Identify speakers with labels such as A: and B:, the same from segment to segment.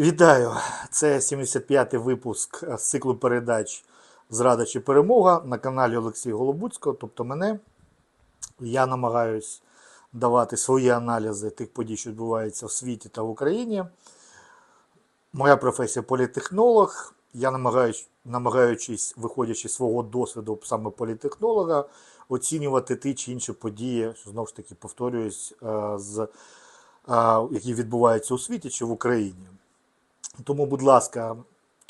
A: Вітаю! Це 75-й випуск з циклу передач Зрада чи перемога на каналі Олексія Голобуцького, тобто мене. Я намагаюсь давати свої аналізи тих подій, що відбуваються в світі та в Україні. Моя професія політтехнолог. Я намагаюсь, намагаючись, виходячи з свого досвіду саме політтехнолога, оцінювати ті чи інші події, що знову ж таки повторююсь, е, з, е, які відбуваються у світі чи в Україні. Тому, будь ласка,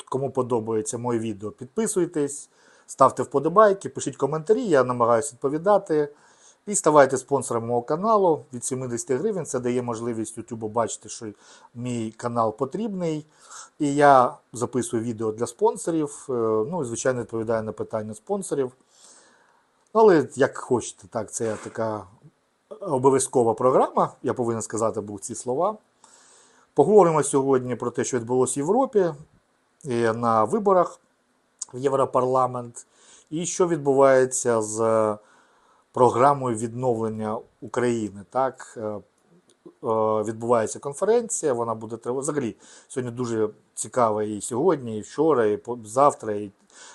A: кому подобається моє відео, підписуйтесь, ставте вподобайки, пишіть коментарі, я намагаюся відповідати. І ставайте спонсором мого каналу від 70 гривень. Це дає можливість YouTube бачити, що мій канал потрібний. І я записую відео для спонсорів. е, Ну звичайно відповідаю на питання спонсорів. Але як хочете, так, це така обов'язкова програма. Я повинен сказати був ці слова. Поговоримо сьогодні про те, що відбулося в Європі і на виборах в Європарламент, і що відбувається з програмою відновлення України. Так, Е, е, відбувається конференція, вона буде тривати. Взагалі, сьогодні дуже цікава і сьогодні, і вчора, і завтра. І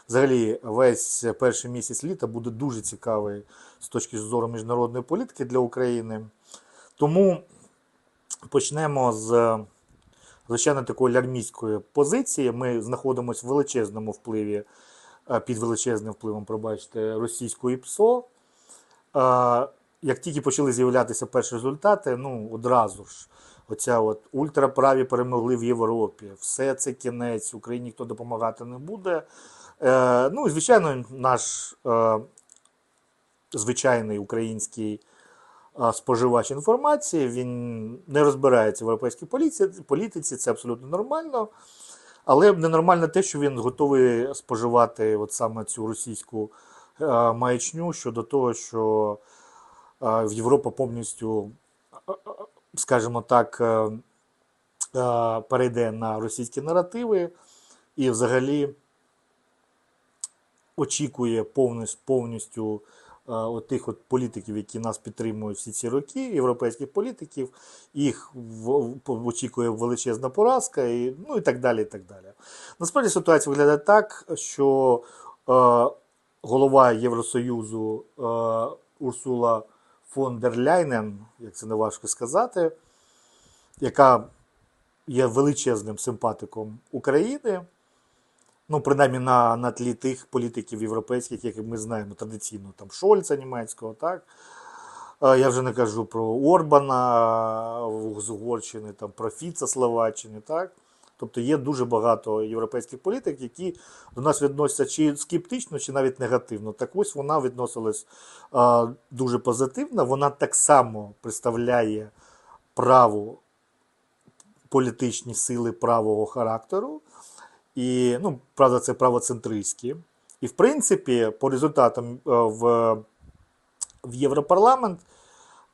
A: взагалі весь перший місяць літа буде дуже цікавий з точки зору міжнародної політики для України. Тому почнемо з звичайно такої лярмійської позиції. Ми знаходимося в величезному впливі, е, під величезним впливом, пробачте, російської ПСО. Е, Як тільки почали з'являтися перші результати, ну одразу ж оця от ультраправі перемогли в Європі. Все це кінець, Україні ніхто допомагати не буде. Е, Ну і звичайно, наш е, звичайний український споживач інформації, він не розбирається в європейській політиці, це абсолютно нормально. Але ненормально те, що він готовий споживати от саме цю російську е, маячню щодо того, що е, в Європа повністю, е, скажімо так, перейде на російські наративи і взагалі очікує повністю, повністю от тих от політиків, які нас підтримують всі ці роки, європейських політиків, їх очікує величезна поразка, і, ну і так далі. і так далі. Насправді ситуація виглядає так, що е, голова Євросоюзу е, Урсула фон дер Ляйнен, як це не важко сказати, яка є величезним симпатиком України. Ну, принаймні на, на тлі тих політиків європейських, яких ми знаємо традиційно, там Шольца німецького, так. Я вже не кажу про Орбана з Угорщини, там, про Фіца Словаччини, так. Тобто є дуже багато європейських політик, які до нас відносяться чи скептично, чи навіть негативно. Так ось вона відносилась е, дуже позитивно. Вона так само представляє право політичні сили правого характеру. І, ну, правда, це правоцентристські. І, в принципі, по результатам е, в, в Європарламент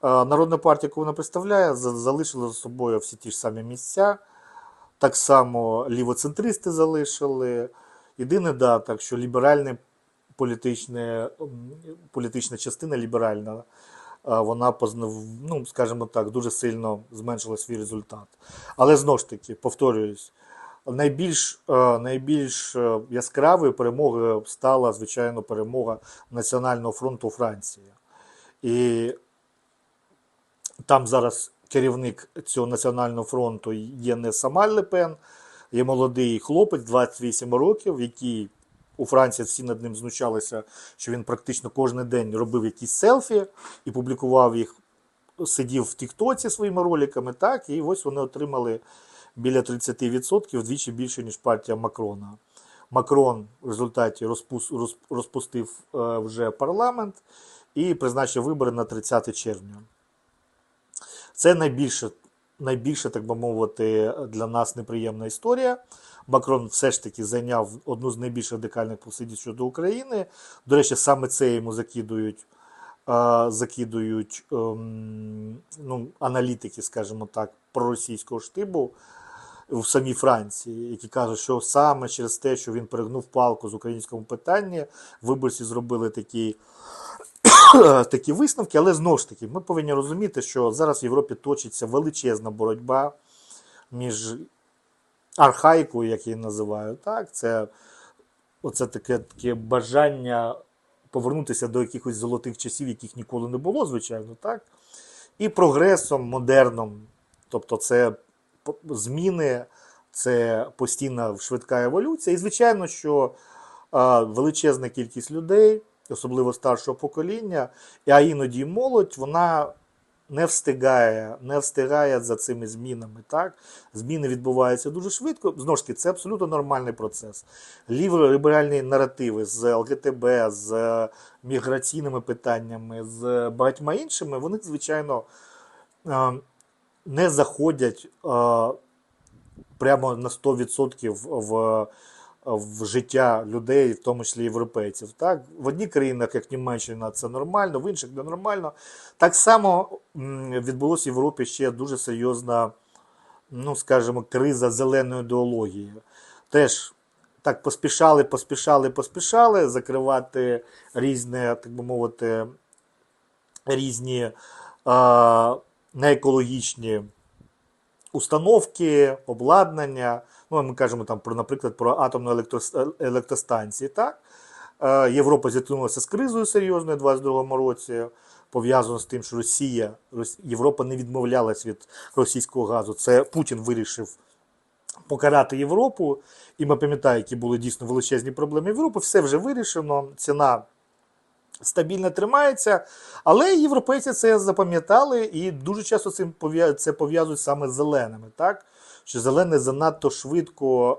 A: е, Народна партія, яку вона представляє, залишила за собою всі ті ж самі місця. Так само лівоцентристи залишили. Єдине, да, так, що ліберальне політичне, політична частина ліберальна, е, вона ну, скажімо так, дуже сильно зменшила свій результат. Але знову ж таки, повторююсь, найбільш, е, найбільш е, яскравою перемогою стала, звичайно, перемога Національного фронту Франції. І там зараз керівник цього національного фронту є не сама Лепен, є молодий хлопець, 28 років, який у Франції всі над ним знущалися, що він практично кожен день робив якісь селфі і публікував їх, сидів в Тіктоці своїми роликами, так, і ось вони отримали біля 30%, вдвічі більше, ніж партія Макрона. Макрон в результаті розпус, роз- розпустив е, вже парламент і призначив вибори на 30 червня. Це найбільше, найбільше, так би мовити, для нас неприємна історія. Макрон все ж таки зайняв одну з найбільш радикальних посидів щодо України. До речі, саме це йому закидують, е, закидують ем, ну, аналітики, скажімо так, проросійського штибу в самій Франції, які кажуть, що саме через те, що він перегнув палку з українському питанні, виборці зробили такі такі висновки, але знову ж таки, ми повинні розуміти, що зараз в Європі точиться величезна боротьба між архаїкою, як її називаю. Так? Це оце таке, таке бажання повернутися до якихось золотих часів, яких ніколи не було, звичайно, так? І прогресом модерном. Тобто, це зміни, це постійна швидка еволюція. І, звичайно, що величезна кількість людей, особливо старшого покоління, а іноді молодь, вона не встигає, не встигає за цими змінами. Так? Зміни відбуваються дуже швидко. Знову ж таки, це абсолютно нормальний процес. Ліворо-ліберальні наративи з ЛГТБ, з міграційними питаннями, з багатьма іншими, вони, звичайно, е, не заходять е, прямо на 100% в, в життя людей, в тому числі європейців. Так? В одних країнах, як Німеччина, це нормально, в інших ненормально. Так само відбулося в Європі ще дуже серйозна, ну скажімо, криза зеленої ідеології. Теж так поспішали, поспішали, поспішали закривати різні, так би мовити, різні а, неекологічні установки, обладнання. Ну, ми кажемо там про, наприклад, про атомну електрос- електростанції. Так? Е, Європа зіткнулася з кризою серйозною у 2022 році, пов'язано з тим, що Росія, Рос- Європа не відмовлялась від російського газу. Це Путін вирішив покарати Європу. І ми пам'ятаємо, які були дійсно величезні проблеми Європи. Все вже вирішено. Ціна стабільно тримається. Але європейці це запам'ятали і дуже часто цим це пов'язують саме з зеленими. Так? Що зелене занадто швидко,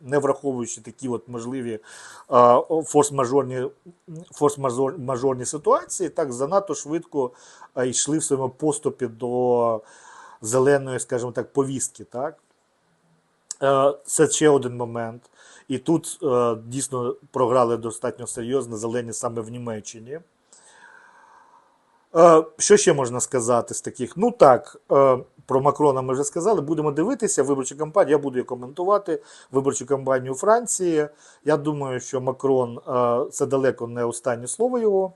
A: е, не враховуючи такі от можливі е, форс-мажорні, форс-мажорні ситуації, так занадто швидко е, йшли в своєму поступі до зеленої, скажімо так, повістки. Так? Це ще один момент. І тут е, дійсно програли достатньо серйозно зелені саме в Німеччині. Е, Що ще можна сказати з таких? Ну так, е, про Макрона ми вже сказали. Будемо дивитися виборчу кампанію. Я буду її коментувати виборчу кампанію у Франції. Я думаю, що Макрон е, це далеко не останнє слово його.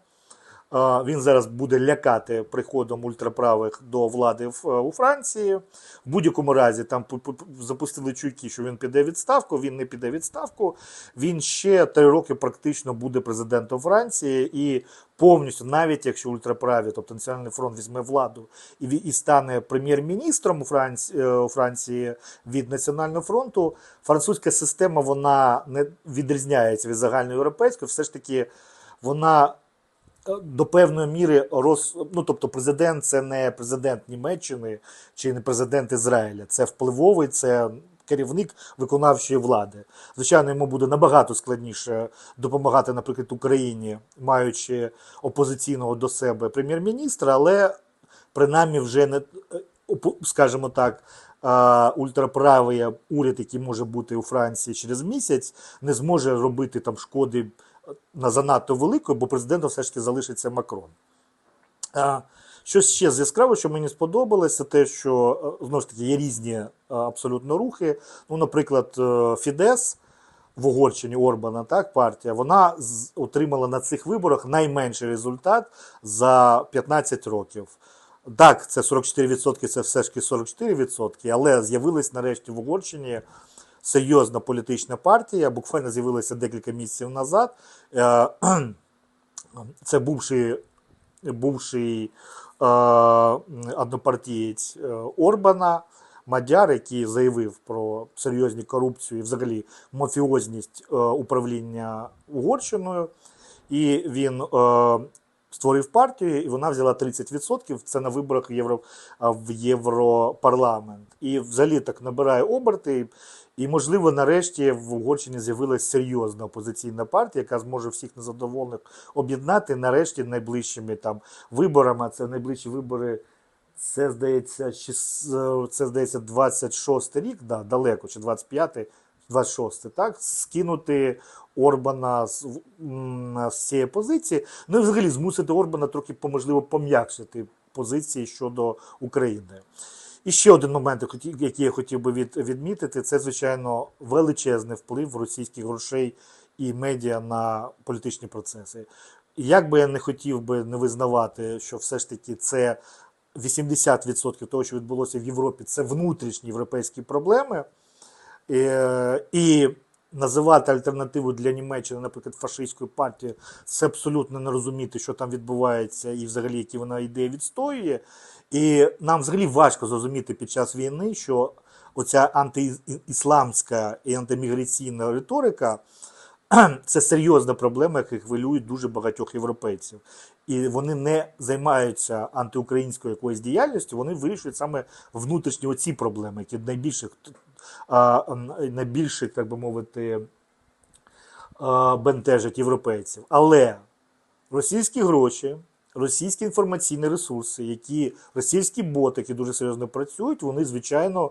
A: Е, Він зараз буде лякати приходом ультраправих до влади в- у Франції. В будь-якому разі там пу- пу- запустили чуйки, що він піде відставку. Він не піде відставку. Він ще три роки практично буде президентом Франції і повністю, навіть якщо ультраправі, тобто Національний фронт візьме владу і, і стане прем'єр-міністром у Франції, у Франції від Національного фронту, французька система вона не відрізняється від загальноєвропейської. Все ж таки, вона е, до певної міри роз... ну, тобто президент це не президент Німеччини чи не президент Ізраїля. Це впливовий, це керівник виконавчої влади. Звичайно, йому буде набагато складніше допомагати, наприклад, Україні, маючи опозиційного до себе прем'єр-міністра, але принаймні вже не е, скажімо так. Ультраправий уряд, який може бути у Франції через місяць, не зможе робити там шкоди занадто великою, бо президентом все ж таки залишиться Макрон. Щось ще з яскраво, що мені сподобалося, те, що е, знову ж таки є різні е, абсолютно рухи. Ну, наприклад, е, Фідес в Угорщині Орбана, так, партія, вона отримала на цих виборах найменший результат за 15 років. Так, це 44%, це все ж таки 44%, але з'явилась нарешті в Угорщині серйозна політична партія, буквально з'явилася декілька місяців назад. Е, Це бувший, бувший е, однопартієць е, Орбана, Мадяр, який заявив про серйозні корупцію і взагалі мафіозність е, управління Угорщиною. І він е, створив партію, і вона взяла 30%. Це на виборах Євро, в Європарламент. І взагалі так набирає оберти. І, можливо, нарешті в Угорщині з'явилася серйозна опозиційна партія, яка зможе всіх незадоволених об'єднати нарешті найближчими там виборами. Це найближчі вибори. Це здається, чи це здається 26 рік, да, далеко, чи 25, 26, так, скинути Орбана з, з цієї позиції. Ну і взагалі змусити Орбана трохи можливо пом'якшити позиції щодо України. І ще один момент, який я хотів би відмітити, це, звичайно, величезний вплив російських грошей і медіа на політичні процеси. І як би я не хотів би не визнавати, що все ж таки це 80% того, що відбулося в Європі, це внутрішні європейські проблеми. Е, І називати альтернативу для Німеччини, наприклад, фашистської партії, це абсолютно не розуміти, що там відбувається, і взагалі які вона ідеї відстоює. І нам взагалі важко зрозуміти під час війни, що оця антиісламська і антиміграційна риторика це серйозна проблема, яка хвилює дуже багатьох європейців. І вони не займаються антиукраїнською якоюсь діяльністю, вони вирішують саме внутрішні оці проблеми, які найбільше, найбільше так би мовити, бентежать європейців. Але російські гроші, російські інформаційні ресурси, які російські боти, які дуже серйозно працюють, вони, звичайно,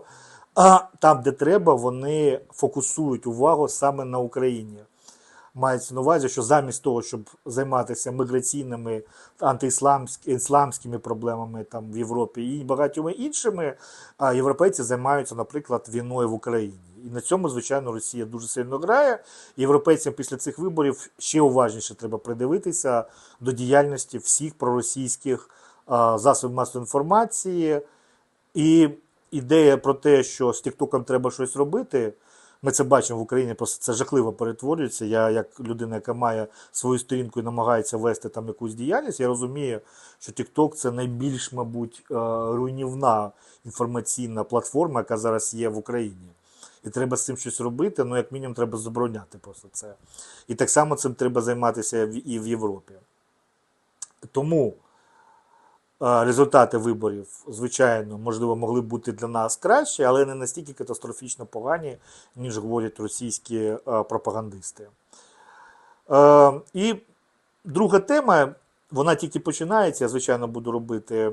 A: а, там, де треба, вони фокусують увагу саме на Україні. Мається на увазі, що замість того, щоб займатися міграційними антиісламськими проблемами там в Європі і багатьма іншими, а європейці займаються, наприклад, війною в Україні. І на цьому, звичайно, Росія дуже сильно грає. Європейцям після цих виборів ще уважніше треба придивитися до діяльності всіх проросійських засобів масової інформації. І ідея про те, що з Тіктоком треба щось робити. Ми це бачимо в Україні, просто це жахливо перетворюється. Я, як людина, яка має свою сторінку і намагається вести там якусь діяльність, я розумію, що TikTok це найбільш, мабуть, е, руйнівна інформаційна платформа, яка зараз є в Україні. І треба з цим щось робити, ну, як мінімум, треба забороняти просто це. І так само цим треба займатися і в Європі. Тому е, результати виборів, звичайно, можливо, могли бути для нас кращі, але не настільки катастрофічно погані, ніж говорять російські е, пропагандисти. Е, І друга тема, вона тільки починається. Я, звичайно, буду робити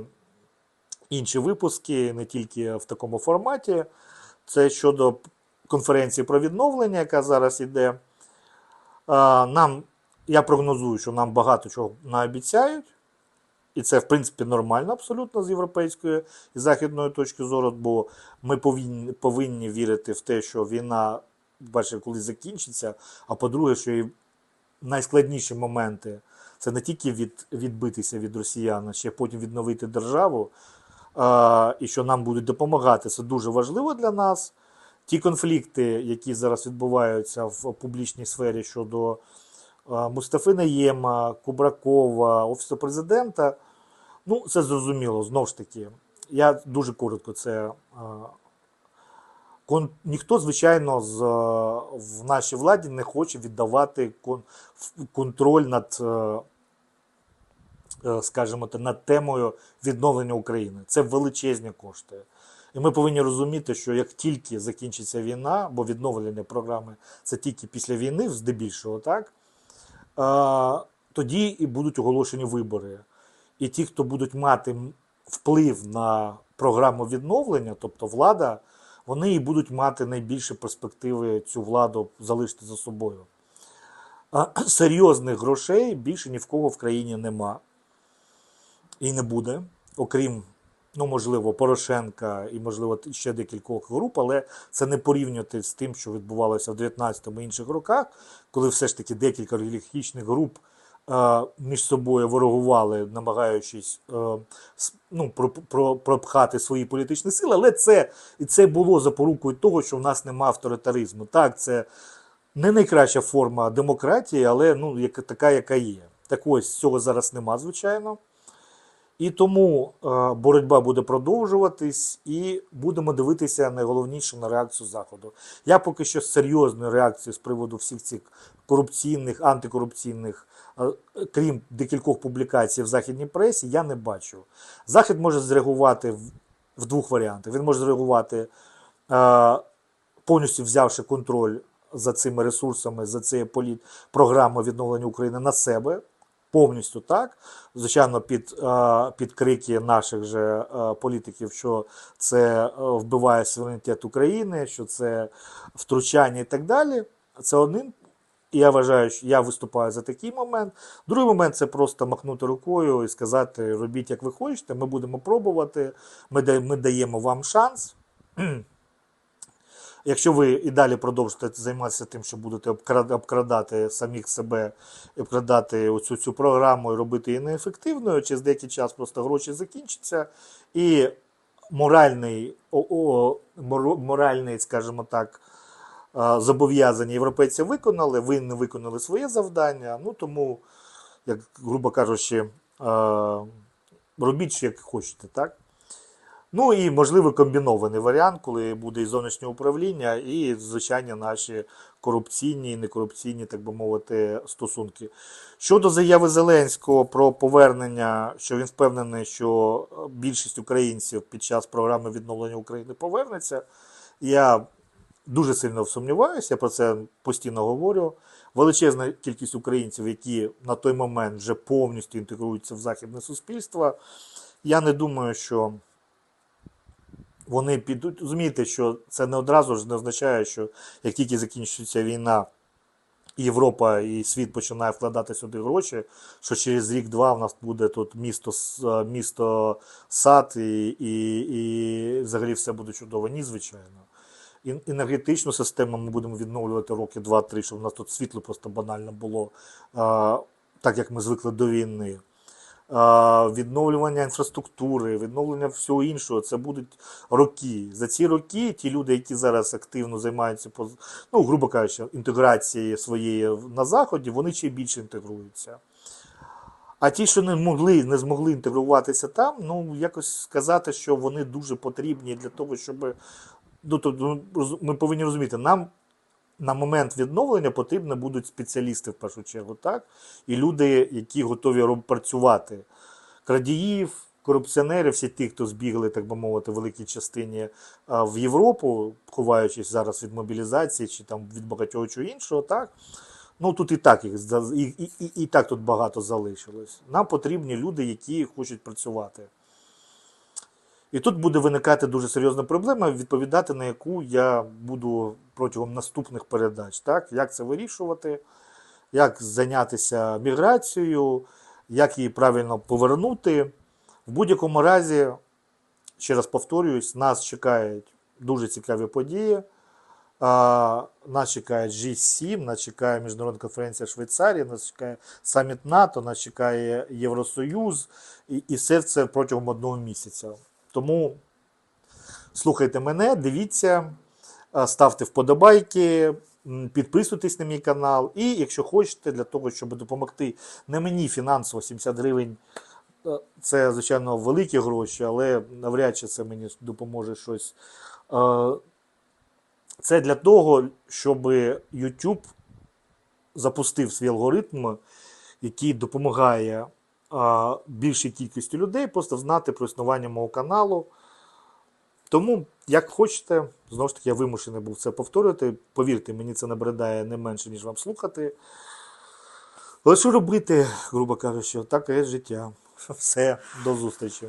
A: інші випуски, не тільки в такому форматі. Це щодо конференції про відновлення, яка зараз іде. Нам, я прогнозую, що нам багато чого наобіцяють. І це, в принципі, нормально абсолютно з європейської і західної точки зору, бо ми повинні, повинні вірити в те, що війна, бачите, колись закінчиться. А по-друге, що і найскладніші моменти це не тільки від, відбитися від росіян, а ще потім відновити державу, а, і що нам будуть допомагати. Це дуже важливо для нас. Ті конфлікти, які зараз відбуваються в публічній сфері щодо а, Мустафи Наєма, Кубракова, Офісу президента, ну, це зрозуміло, знову ж таки. Я дуже коротко це. а, Ніхто, звичайно, з, е, в нашій владі не хоче віддавати кон... контроль над, е, е, скажімо над темою відновлення України. Це величезні кошти. І ми повинні розуміти, що як тільки закінчиться війна, бо відновлення програми це тільки після війни, здебільшого, так, тоді і будуть оголошені вибори. І ті, хто будуть мати вплив на програму відновлення, тобто влада, вони і будуть мати найбільші перспективи цю владу залишити за собою. Серйозних грошей більше ні в кого в країні нема і не буде, окрім, ну, можливо, Порошенка і, можливо, ще декількох груп, але це не порівнювати з тим, що відбувалося в 19-му і інших роках, коли все ж таки декілька олігархічних груп е, між собою ворогували, намагаючись е, ну, про, про, пропхати свої політичні сили, але це, і це було запорукою того, що в нас немає авторитаризму. Так, це не найкраща форма демократії, але ну, як, така, яка є. Так ось цього зараз нема, звичайно. І тому е, боротьба буде продовжуватись, і будемо дивитися найголовніше на реакцію Заходу. Я поки що серйозної реакції з приводу всіх цих корупційних, антикорупційних, е, крім декількох публікацій в західній пресі, я не бачу. Захід може зреагувати в, двох варіантах. Він може зреагувати е, повністю взявши контроль за цими ресурсами, за цією програмою відновлення України на себе. Повністю так. Звичайно, під, е, під крики наших же е, політиків, що це е, вбиває суверенітет України, що це втручання і так далі. Це один. Я вважаю, що я виступаю за такий момент. Другий момент це просто махнути рукою і сказати: робіть, як ви хочете, ми будемо пробувати, ми, ми даємо вам шанс. Якщо ви і далі продовжите займатися тим, що будете обкрадати самих себе, обкрадати оцю цю програму і робити її неефективною, через деякий час просто гроші закінчаться, і моральний, о, о, моральний, скажімо так, зобов'язання європейці виконали, ви не виконали своє завдання. Ну тому, як грубо кажучи, робіть як хочете, так? Ну і можливо комбінований варіант, коли буде і зовнішнє управління, і звичайні наші корупційні і некорупційні, так би мовити, стосунки. Щодо заяви Зеленського про повернення, що він впевнений, що більшість українців під час програми відновлення України повернеться, я дуже сильно сумніваюся, я про це постійно говорю. Величезна кількість українців, які на той момент вже повністю інтегруються в західне суспільство. Я не думаю, що вони підуть. Розумієте, що це не одразу ж не означає, що як тільки закінчується війна, Європа і світ починає вкладати сюди гроші, що через рік-два в нас буде тут місто, е, місто сад і, і, і взагалі все буде чудово. Ні, звичайно. Енергетичну систему ми будемо відновлювати роки 2-3, щоб у нас тут світло просто банально було, а, так як ми звикли до війни. Відновлювання інфраструктури, відновлення всього іншого, це будуть роки. За ці роки ті люди, які зараз активно займаються, ну, грубо кажучи, інтеграцією своєї на Заході, вони ще більше інтегруються. А ті, що не могли, не змогли інтегруватися там, ну якось сказати, що вони дуже потрібні для того, щоб. Ну, тобто, ну, ми повинні розуміти, нам на момент відновлення потрібні будуть спеціалісти в першу чергу, так? І люди, які готові працювати. Крадіїв, корупціонерів, всі ті, хто збігли, так би мовити, в великій частині в Європу, ховаючись зараз від мобілізації чи там від багатьох чого іншого, так? Ну тут і так їх і, і, і, і так тут багато залишилось. Нам потрібні люди, які хочуть працювати. І тут буде виникати дуже серйозна проблема, відповідати на яку я буду протягом наступних передач. Так? Як це вирішувати, як зайнятися міграцією, як її правильно повернути. В будь-якому разі, ще раз повторююсь, нас чекають дуже цікаві події. Нас чекає G7, нас чекає міжнародна конференція Швейцарії, нас чекає саміт НАТО, нас чекає Євросоюз, і, і все це протягом одного місяця. Тому слухайте мене, дивіться, ставте вподобайки, підписуйтесь на мій канал. І якщо хочете, для того, щоб допомогти не мені фінансово 70 гривень. е, Це, звичайно, великі гроші, але навряд чи це мені допоможе щось. е, Це для того, щоб YouTube запустив свій алгоритм, який допомагає більшій кількості людей просто знати про існування мого каналу. Тому, як хочете, знову ж таки, я вимушений був це повторювати. Повірте, мені це набридає не менше, ніж вам слухати. Але що робити, грубо кажучи, таке життя. Все, до зустрічі.